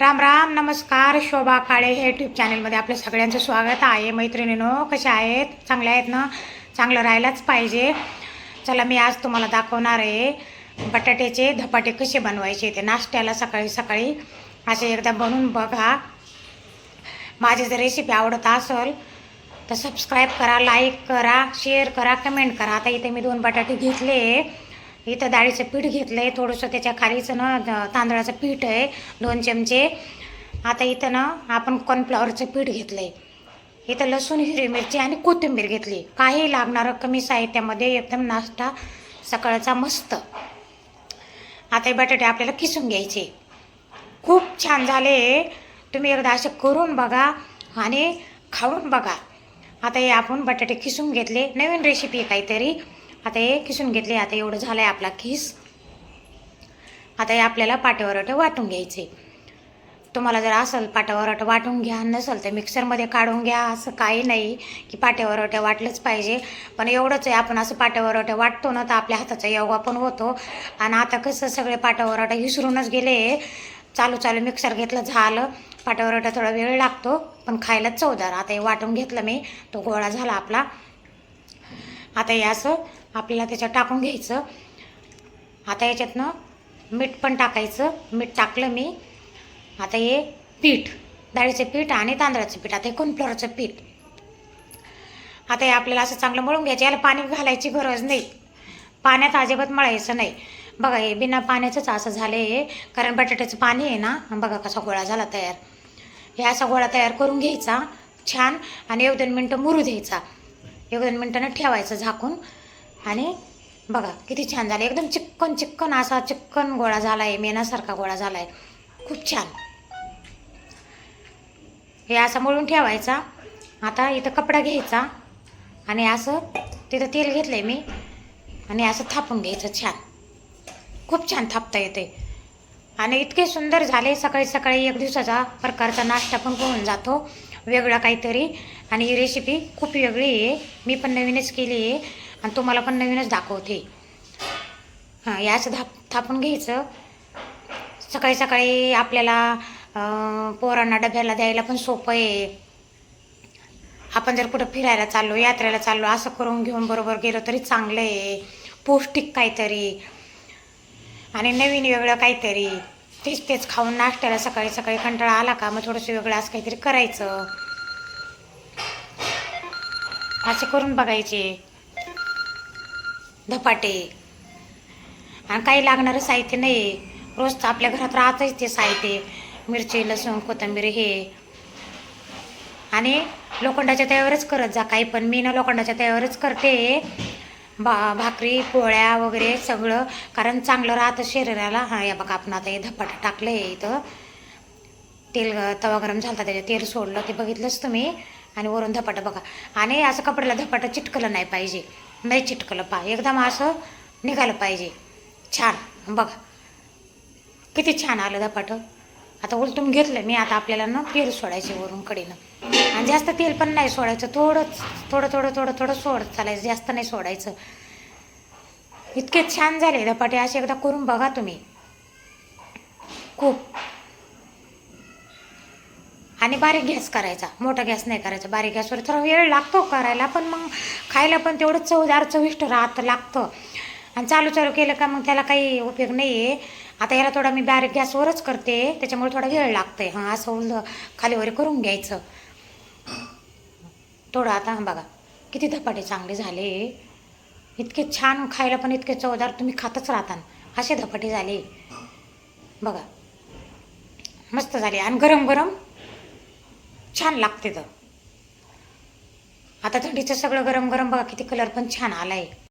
राम राम नमस्कार शोभा काळे हे यूट्यूब चॅनलमध्ये आपल्या सगळ्यांचं स्वागत आहे. मैत्रिणीनो कशा आहेत? चांगल्या आहेत ना? चांगलं राहायलाच पाहिजे. चला मी आज तुम्हाला दाखवणार आहे बटाट्याचे धपाटे कसे बनवायचे ते नाश्त्याला सकाळी सकाळी. असे एकदा बनवून बघा. माझी जर रेसिपी आवडत असेल तर सबस्क्राईब करा लाईक करा शेअर करा कमेंट करा. आता इथे मी दोन बटाटे घेतले. इथं डाळीचं पीठ घेतलं आहे थोडंसं त्याच्या खालीचं ना तांदळाचं पीठ आहे दोन चमचे. आता इथं ना आपण कॉर्नफ्लॉवरचं पीठ घेतलं आहे इथं लसूण हिरवी मिरची आणि कोथिंबीर घेतली. काही लागणारं कमी साहित्यामध्ये एकदम नाश्ता सकाळचा मस्त. आता हे बटाटे आपल्याला किसून घ्यायचे. खूप छान झाले. तुम्ही एकदा असे करून बघा आणि खाऊन बघा. आता हे आपण बटाटे किसून घेतले. नवीन रेसिपी काहीतरी. आता हे किसून घेतले आता एवढं झालं आहे आपला किस आता हे आपल्याला पाट्यावरट वाटून घ्यायचे तुम्हाला जर असेल पाट्यावरट वाटून घ्या नसेल तर मिक्सरमध्ये काढून घ्या असं काही नाही की पाट्यावरट वाटलंच पाहिजे. पण एवढंच आहे आपण असं पाट्यावरट वाटतो ना तर आपल्या हाताचा योगा पण होतो. आणि आता कसं सगळे पाट्यावरट विसरूनच गेले. चालू चालू मिक्सर घेतलं झालं. पाट्यावरट थोडा वेळ लागतो पण खायला चवदार. आता हे वाटून घेतलं मी तो गोळा झाला आपला. आता हे असं आपल्याला त्याच्यात टाकून घ्यायचं. आता याच्यातनं मीठ पण टाकायचं. मीठ टाकलं मी. आता हे पीठ डाळीचं पीठ आणि तांदळाचं पीठ. आता हे कॉर्नफ्लॉवरचं पीठ. आता हे आपल्याला असं चांगलं मळून घ्यायचं. याला पाणी घालायची गरज नाही. पाण्यात अजिबात मळायचं नाही. बघा हे बिना पाण्याचंच असं झालं आहे कारण बटाट्याचं पाणी आहे ना. बघा कसा गोळा झाला तयार. हे असा गोळा तयार करून घ्यायचा. छान. आणि एक दोन मिनटं मुरू द्यायचा. एक दोन मिनटानं ठेवायचं झाकून. आणि बघा किती छान झालं. एकदम चिक्कन चिक्कन असा चिक्कन गोळा झाला आहे मेनासारखा गोळा झाला आहे खूप छान. हे असा मळून ठेवायचा. आता इथं कपडा घ्यायचा आणि असं तिथं तेल घेतलं आहे मी आणि असं थापून घ्यायचं छान. खूप छान थापता येते आणि इतके सुंदर झाले सकाळी सकाळी एक दिवसाचा प्रकारचा नाश्ता पण होऊन जातो. वेगळा काहीतरी. आणि ही रेसिपी खूप वेगळी आहे. मी पण नवीनच केली आहे. आणि तुम्हाला पण नवीनच दाखवते. हां याच असं थाप थापून घ्यायचं. सकाळी सकाळी आपल्याला पोरांना डब्याला द्यायला पण सोपं आहे. आपण जर कुठं फिरायला चाललो यात्रेला चाललो असं करून घेऊन बरोबर गेलो तरी चांगलं आहे. पौष्टिक काहीतरी. आणि नवीन वेगळं काहीतरी. तेच तेच खाऊन नाश्त्याला सकाळी सकाळी कंटाळा आला का मग थोडंसं वेगळं असं काहीतरी करायचं. असे करून बघायचे. धपाटे. आणि काही लागणारं साहित्य नाही रोज तर आपल्या घरात राहतच ते साहित्य. मिरची लसूण कोथिंबीर हे. आणि लोखंडाच्या तयावरच करत जा काही पण. मी ना लोखंडाच्या तयावरच करते. बा भाकरी पोळ्या वगैरे सगळं. कारण चांगलं राहतं शरीराला. हां या बघा आपण आता हे धपाटा टाकलं आहे इथं. तेल तवा गरम झाला त्याच्यात तेल सोडलं ते बघितलंच तुम्ही. आणि वरून धपाटा बघा. आणि असं कपड्याला धपाटा चिटकलं नाही पाहिजे. नाही चिटकलं पा. एकदम असं निघालं पाहिजे. छान. बघा. किती छान आलं धपाटं. आता उलटून घेतलं मी आता आपल्याला ना तेल सोडायचे वरून कडेनं. आणि जास्त तेल पण नाही सोडायचं. थोडंच थोडं थोडं थोडं थोडं सोडत चालायचं. जास्त नाही सोडायचं. इतके छान झाले धपाटे. असे एकदा करून बघा तुम्ही. खूप. आणि बारीक गॅस करायचा. मोठा गॅस नाही करायचा. बारीक गॅसवर थोडा वेळ लागतो करायला पण मग खायला पण तेवढं चवदार चविष्ट राहत लागतं. आणि चालू चालू केलं का मग त्याला काही उपयोग नाही आहे आता याला थोडा मी बारीक गॅसवरच करते. त्याच्यामुळे थोडा वेळ लागतंय. हां असं उल खालीवर करून घ्यायचं. थोडं आता बघा किती धपाटे चांगले झाले. इतके छान खायला पण इतके चवदार तुम्ही खातच राहता. असे धपाटे झाले. बघा मस्त झाले. आणि गरम गरम छान लागते तर आता थंडीचं सगळं गरम गरम बघा किती कलर पण छान आलाय.